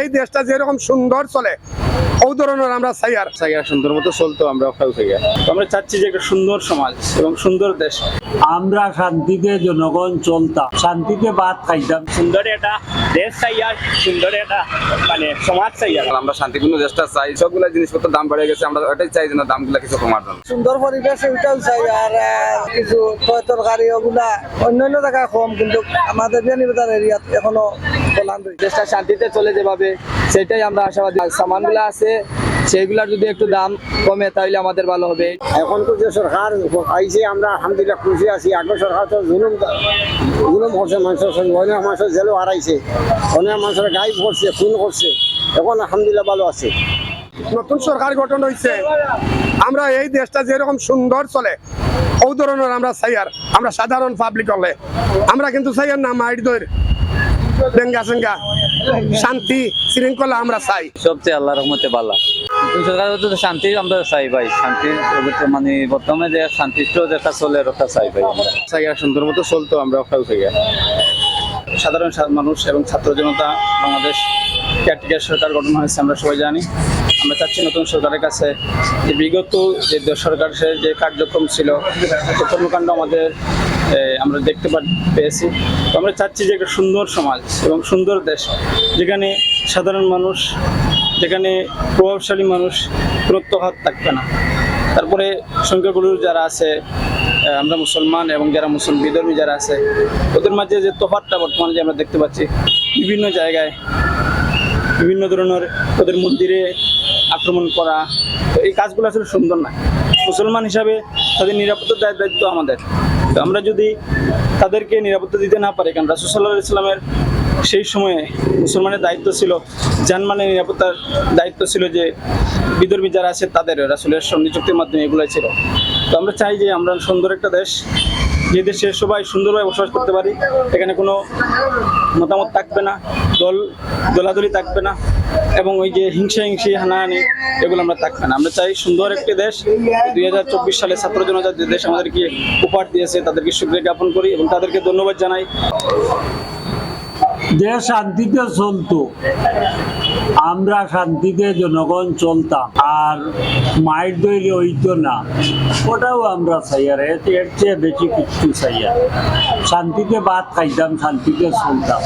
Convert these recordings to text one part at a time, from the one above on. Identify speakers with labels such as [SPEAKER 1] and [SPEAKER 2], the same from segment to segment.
[SPEAKER 1] এই দেশটা যেরকম সুন্দর চলে ওই ধরনের আমরা চাই আর।
[SPEAKER 2] সাইয়া সুন্দর মতো চলতো আমরা ওখানে থেকে আমরা চাচ্ছি যে একটা সুন্দর সমাজ এবং সুন্দর দেশ।
[SPEAKER 3] আমরা শান্তিতে জনগণ চলতাম শান্তিতে বাদ খাইতাম।
[SPEAKER 4] সুন্দর একটা দেশ চাই আর সুন্দর একটা মানে সমাজ চাই আর।
[SPEAKER 5] আমরা শান্তিপূর্ণ দেশটা চাই সবগুলো জিনিসপত্র দাম বেড়ে গেছে আমরা ওটাই চাই যেন দামগুলো কিছু কমার জন্য।
[SPEAKER 6] সুন্দর পরিবেশ ওইটাও চাই আর কিছু তরকারি ওগুলা অন্যান্য জায়গায় কম কিন্তু আমাদের বিয়ানীবাজার এরিয়াত এখনও
[SPEAKER 7] দেশটা শান্তিতে চলে যেভাবে সেটাই আমরা আশাবাদী। সামানগুলো আছে সেইগুলার যদি একটু দাম কমে তাহলে আমাদের ভালো হবে।
[SPEAKER 6] এখন তো যে সরকার আইছে আমরা আলহামদুলিল্লাহ খুশি আছি। আগে সরকার তো জুলুম জুলুম করছে মানুষের সঙ্গে অনেক মানুষের জেলও হারাইছে। অনেক মানুষের গাইব করছে খুন করছে। এখন আলহামদুলিল্লাহ ভালো আছে।
[SPEAKER 1] নতুন সরকার গঠন হয়েছে আমরা এই দেশটা যেরকম সুন্দর চলে ওই ধরনের আমরা চাই আর আমরা সাধারণ পাবলিক হলে। আমরা কিন্তু চাই আর না মাইট দইর ডেঙ্গা সেঙ্গা শান্তি শৃঙ্খলা আমরা চাই।
[SPEAKER 7] সবচেয়ে আল্লাহ রহমতে সরকার তো শান্তি আমরা চাই ভাই। শান্তি মানে বর্তমানে যে শান্তি যেটা চলে ওটা চাই ভাই আমরা।
[SPEAKER 2] সুন্দর মতো চলতো আমরা ওখানে থেকে সাধারণ মানুষ এবং ছাত্র জনতা বাংলাদেশ কেয়ারটেকার সরকার গঠন হয়েছে আমরা সবাই জানি। আমরা চাচ্ছি নতুন সরকারের কাছে। যে বিগত যে দেশ সরকারের যে কার্যক্রম ছিল কর্মকাণ্ড আমাদের আমরা দেখতে পেয়েছি। আমরা চাচ্ছি যে একটা সুন্দর সমাজ এবং সুন্দর দেশ, যেখানে সাধারণ মানুষ, যেখানে প্রভাবশালী মানুষ তফাৎ থাকবে না। তারপরে সংখ্যাগুলোর যারা আছে আমরা মুসলমান এবং যারা মুসলিম বিধর্মী যারা আছে, ওদের মাঝে যে তোফাতটা বর্তমানে যে আমরা দেখতে পাচ্ছি, বিভিন্ন জায়গায় বিভিন্ন ধরনের ওদের মন্দিরে আক্রমণ করা এই কাজগুলো আসলে সুন্দর না। মুসলমান হিসাবে তাদের নিরাপত্তার দায়- দায়িত্ব আমাদের। তো আমরা যদি তাদেরকে নিরাপত্তা দিতে না পারি, কারণ রাসুসাল্লাহ ইসলামের সেই সময়ে মুসলমানের দায়িত্ব ছিল জানমানের নিরাপত্তার দায়িত্ব ছিল যে বিদর্মী যারা আছে তাদের রাসুলের সন্ধিচুক্তির মাধ্যমে এগুলোই ছিল। তো আমরা চাই যে আমরা সুন্দর একটা দেশ যে দেশে সবাই সুন্দরভাবে বসবাস করতে পারি, এখানে কোনো মতামত থাকবে না, দল, দলাদলি থাকবে না, এবং ওই যে হিংসা হিংসি হানাহানি এগুলো আমরা থাকবে না। আমরা চাই সুন্দর একটি দেশ দুই হাজার চব্বিশ সালে ছাত্র জনতা যে দেশ আমাদেরকে উপহার দিয়েছে, তাদেরকে সুক্রিয়া জ্ঞাপন করি এবং তাদেরকে ধন্যবাদ জানাই।
[SPEAKER 3] দেশ শান্তিতে চলতো। আমরা শান্তিতে জনগণ চলতাম, আর মায়ের দৈরি হইতো না। ওটাও আমরা চাই আর এর চেয়ে বেশি কিছু চাই আর শান্তিতে বাদ খাইতাম, শান্তিতে চলতাম।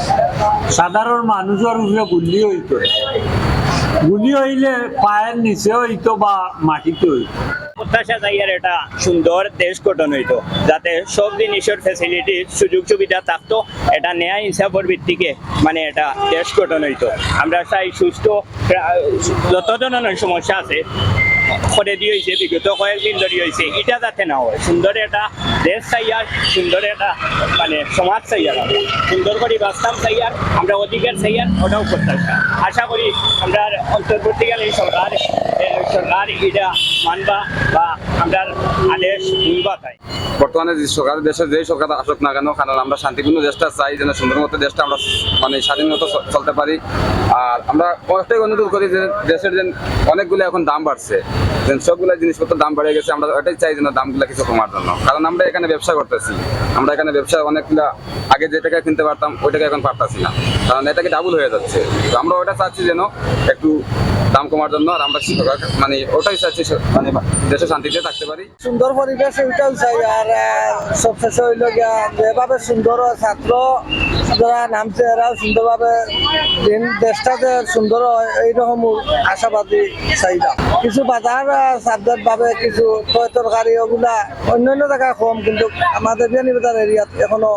[SPEAKER 3] সাধারণ মানুষের উপরে গুলি হইতো। গুলি হইলে পায়ের নিচে হইতো বা মাটিতে হইতো।
[SPEAKER 4] প্রত্যাশা চাই এটা সুন্দর দেশ গঠন হইতো, যাতে সব জিনিসের ফেসিলিটি সুযোগ সুবিধা থাকতো এটা ন্যায় হিসাবের ভিত্তিকে মানে এটা দেশ গঠন হইতো। আমরা চাই সুস্থ যত ধরনের সমস্যা আছে করে দিয়েছে বিগত কয়েকদিন ধরে হয়েছে এটা যাতে না হয়, সুন্দর এটা দেশ চাই আর সুন্দর এটা মানে সমাজ চাই আর সুন্দর করে বাঁচতাম চাই আর আমরা অধিকার চাই আর ওটাও করতে আশা করি আমরা অন্তর্বর্তীকালীন সরকার সরকার এটা মানবা বা আমরা আদেশ শুনবা তাই।
[SPEAKER 5] বর্তমানে যে সরকার দেশের যেই সরকার আসুক না কেন, কারণ আমরা শান্তিপূর্ণ দেশটা চাই, যেন সুন্দর মতো দেশটা আমরা মানে স্বাধীনত চলতে পারি। আর আমরা অনেকটাই অনুরোধ করি যে দেশের যে অনেকগুলো এখন দাম বাড়ছে যে সবগুলো জিনিসপত্র দাম বেড়ে গেছে, আমরা ওটাই চাই যেন দামগুলো কিছু কমার জন্য। কারণ আমরা এখানে ব্যবসা করতেছি, আমরা এখানে ব্যবসা অনেকগুলো আগে যে টাকা কিনতে পারতাম, ওই টাকা এখন পারতাছি না। কারণ এটাকে ডাবল হয়ে যাচ্ছে। তো আমরা ওটা চাচ্ছি যেন একটু দাম কমার জন্য আর আমরা মানে ওটাই চাচ্ছি স- মানে দেশে শান্তিতে থাকতে পারি।
[SPEAKER 6] সুন্দর পরিবেশ ওইটাও চাই আর সবশেষে হইল যেভাবে সুন্দর ছাত্র যারা নামছে এরাও সুন্দরভাবে দেশটাতে সুন্দর এইরকম আশাবাদী চাইলাম। কিছু বাজার সাবজেক্ট ভাবে কিছু তরকারি ওগুলা অন্যান্য জায়গায় কম, কিন্তু আমাদের বিয়ানীবাজার এরিয়াত এখনও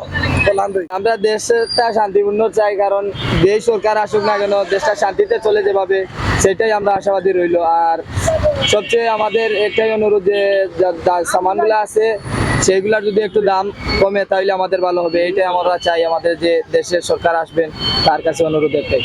[SPEAKER 7] আমরা দেশটা শান্তিপূর্ণ চাই, কারণ যেই সরকার আসুক না কেন, দেশটা শান্তিতে চলে যেভাবে, সেটাই আমরা আশাবাদী রইল। আর সবচেয়ে আমাদের একটাই অনুরোধ যে সামানগুলা সামানগুলো আছে, সেইগুলার যদি একটু দাম কমে তাহলে আমাদের ভালো হবে। এটাই আমরা চাই আমাদের যে, দেশের সরকার আসবেন, তার কাছে অনুরোধ একটাই।